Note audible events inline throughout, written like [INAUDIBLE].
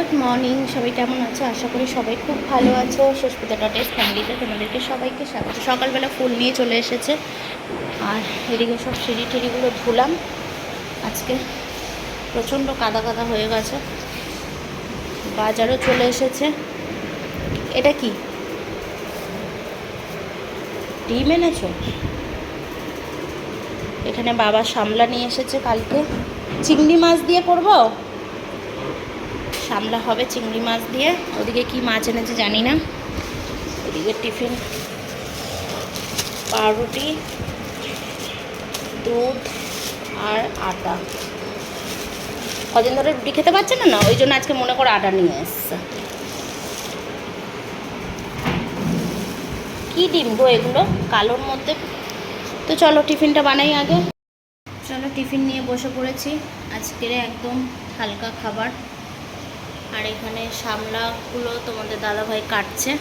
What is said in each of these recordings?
Good morning, সবাই কেমন আছো? আশা করি সবাই খুব ভালো আছো। সুস্মিতা ডটেস ফ্যামিলিতে তোমাদেরকে সবাইকে স্বাগত। সকালবেলা ফুল নিয়ে চলে এসেছে। আর এদিকে সব সিঁড়ি টিড়িগুলো ধুলাম। আজকে প্রচণ্ড কাদা কাদা হয়ে গেছে। বাজারও চলে এসেছে। এটা কি? ডিম এনেছো? এখানে বাবা সামলা নিয়ে এসেছে কালকে। চিংড়ি মাছ দিয়ে করব? সামলা হবে চিংড়ি মাছ দিয়ে। ওদিকে কি মাছ এনেছে জানি না। ওদিকে টিফিন, পাউরুটি, দুধ আর আটা। কদিন ধরে রুটি খেতে পারছে না না? ওই জন্য আজকে মনে করে আটা নিয়ে এসছে। কি ডিম গো এগুলো? কালোর মধ্যে? তো চলো টিফিনটা বানাই আগে। চলো টিফিন নিয়ে বসে পড়েছি। আজকের একদম হালকা খাবার। আর এখানে সামলাগুলো তোমাদের দাদাভাই কাটছে। [LAUGHS]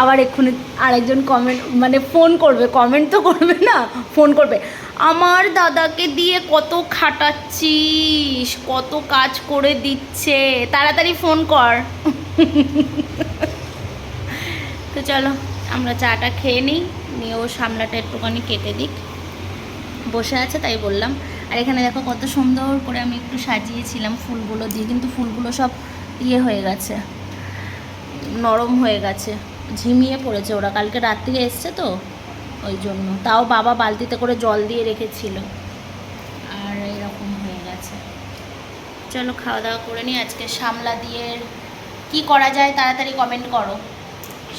আবার এক্ষুনি আরেকজন কমেন্ট মানে ফোন করবে কমেন্ট তো করবে না ফোন করবে। আমার দাদাকে দিয়ে কত খাটাচ্ছিস কত কাজ করে দিচ্ছে তাড়াতাড়ি ফোন কর। [LAUGHS] তো চলো আমরা চাটা খেয়ে নিই নিয়ে ও সামলাটা একটুখানি কেটে দিক। বসে আছে তাই বললাম। আর এখানে দেখো কত সুন্দর করে আমি একটু সাজিয়েছিলাম ফুলগুলো দিয়ে, কিন্তু ফুলগুলো সব ইয়ে হয়ে গেছে, নরম হয়ে গেছে, ঝিমিয়ে পড়েছে ওরা। কালকে রাত্রিরে এসছে তো, ওই জন্য। তাও বাবা বালতিতে করে জল দিয়ে রেখেছিল। আর এরকম হয়ে গেছে। চলো খাওয়া দাওয়া করে নিই। আজকে সামলা দিয়ে কি করা যায় তাড়াতাড়ি কমেন্ট করো।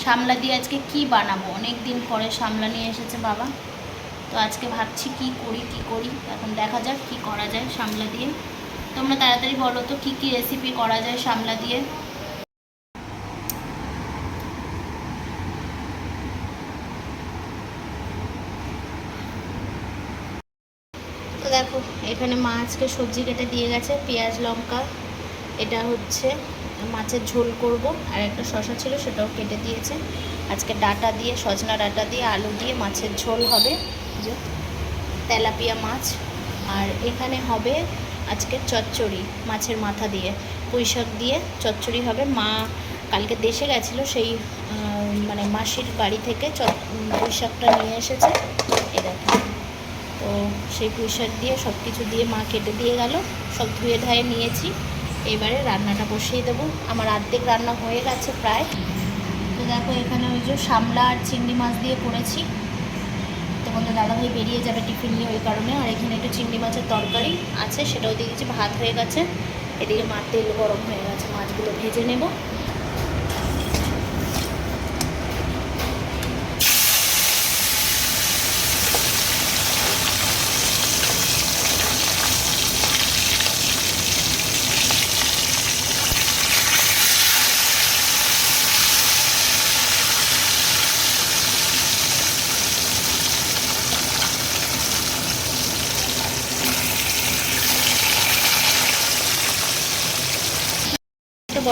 সামলা দিয়ে আজকে কি বানাবো? অনেক দিন পরে সামলা নিয়ে এসেছে বাবা। তো আজকে ভাবছি কি করি কি করি? এখন দেখা যাক কি করা যায় সামলা দিয়ে। তোমরা তাড়াতাড়ি বলো তো, কি কি রেসিপি করা যায় সামলা দিয়ে? তো দেখো, এখানে মা আজকে সবজি কেটে দিয়ে গেছে, পেঁয়াজ, লঙ্কা। এটা হচ্ছে মাছের ঝোল করব, আর একটা শশা ছিল সেটাও কেটে দিয়েছে। আজকে ডাটা দিয়ে, সজনা ডাটা দিয়ে, আলু দিয়ে মাছের ঝোল হবে। যে তেলাপিয়া মাছ, আর এখানে হবে আজকে চচ্চড়ি মাছের মাথা দিয়ে। পুঁই শাক দিয়ে চচ্চড়ি হবে। মা কালকে দেশে গেছিল, সেই মানে মাসির বাড়ি থেকে চ পুঁই শাকটা নিয়ে এসেছে। এ তো সেই পুঁই শাক দিয়ে সব কিছু দিয়ে মা কেটে দিয়ে গেল। সব ধুয়ে ধায়ে নিয়েছি। এবারে রান্নাটা বসিয়ে দেবো। আমার অর্ধেক রান্না হয়ে গেছে প্রায়। তো দেখো এখানে ওই যে সামলা আর চিংড়ি মাছ দিয়ে করেছি। তোমাদের দাদাভাই বেরিয়ে যাবে টিফিন নিয়ে ওই কারণে। আর এখানে একটু চিংড়ি মাছের তরকারি আছে, সেটাও দিয়ে দিচ্ছি ভাত হয়ে গেছে। এদিকে মার তেল গরম হয়ে গেছে, মাছগুলো ভেজে নেব।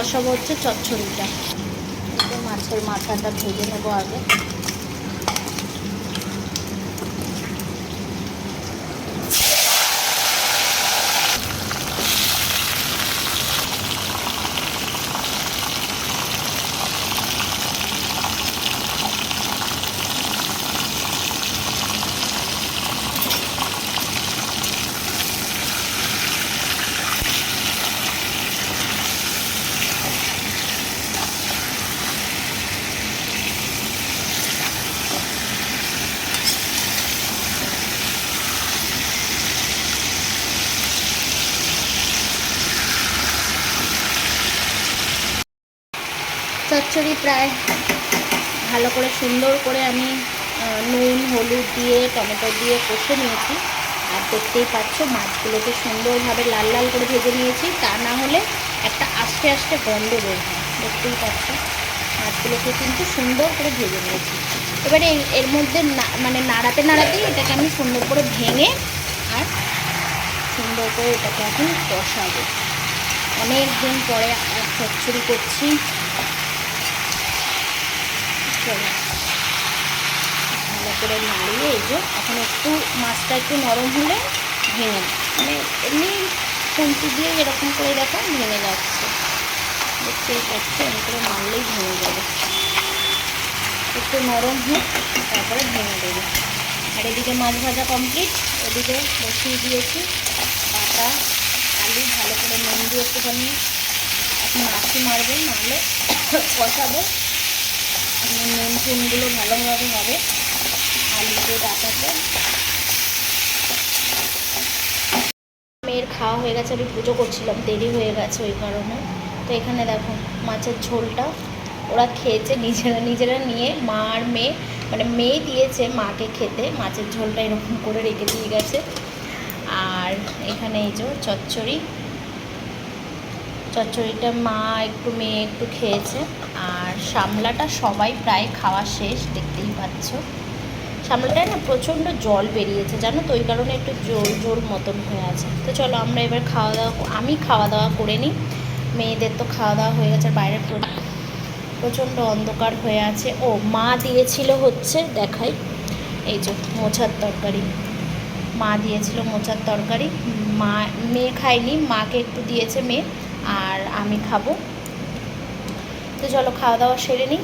বসাবো হচ্ছে চচ্ছড়িটা মাছের মাথাটা ভেজে নেব আগে। চচ্চড়ি প্রায় ভালো করে সুন্দর করে আমি নুন, হলুদ দিয়ে, টমেটো দিয়ে কষে নিয়েছি। আর দেখতেই পাচ্ছ মাছগুলোকে সুন্দরভাবে লাল লাল করে ভেজে নিয়েছি। তা না হলে একটা আস্তে আস্তে গন্ধ বের হয়। দেখতেই পাচ্ছ মাছগুলোকে কিন্তু সুন্দর করে ভেজে নিয়েছি। এবারে এর- মধ্যে না- মানে নাড়াতে নাড়াতেই এটাকে আমি সুন্দর করে ভেঙে আর সুন্দর করে এটাকে এখন কষাবো। অনেক দিন পরে চচ্চড়ি করছি। ভালো করে নাড়িয়ে এই যে এখন একটু মাছটা একটু নরম হলে ভেঙে। মানে এমনি খুন্তি দিয়ে এরকম করে দেখো ভেঙে যাচ্ছে। দেখতেই পাচ্ছি, এমনি করে মারলেই ভেঙে যাবে। একটু নরম হোক, তারপরে ভেঙে দেবে। আর এদিকে মাছ ভাজা কমপ্লিট এদিকে বসিয়ে দিয়েছি বাটা আলু, ভালো করে নুন দিয়ে একটুখানি। এখন আশি মারবেন নাহলে কষাবো। এখন নুন টুনগুলো ভালোভাবে হবে। আলুতে ডাটাতে মেয়ের খাওয়া হয়ে গেছে, আমি পুজো করছিলাম, দেরি হয়ে গেছে ওই কারণে। তো এখানে দেখো, মাছের ঝোলটা ওরা খেয়েছে, নিজেরা নিজেরা নিয়ে মা আর মেয়ে মানে মেয়ে দিয়েছে মাকে খেতে। মাছের ঝোলটা এরকম করে রেখে দিয়ে গেছে। আর এখানে এই যে চচ্চড়ি। চচ্চড়িটা মা একটু, মেয়ে একটু খেয়েছে। আর সামলাটা সবাই প্রায় খাওয়া শেষ, দেখতেই পাচ্ছ। সামলাটায় না প্রচণ্ড জল বেরিয়েছে, জানো তো, ওই কারণে একটু জোর জোর মতন হয়ে আছে। তো চলো আমরা এবার খাওয়া দাওয়া আমি খাওয়া দাওয়া করে নিই। মেয়েদের তো খাওয়া দাওয়া হয়ে গেছে বাইরে প্র- প্রচণ্ড অন্ধকার হয়ে আছে। ও, মা দিয়েছিল হচ্ছে, দেখাই। এই যে মোছার তরকারি। মা দিয়েছিল মোচার তরকারি। মা, মেয়ে খায়নি, মাকে একটু দিয়েছে মেয়ে, আর আমি খাব। তো চলো খাওয়া দাওয়া সেরে নিই।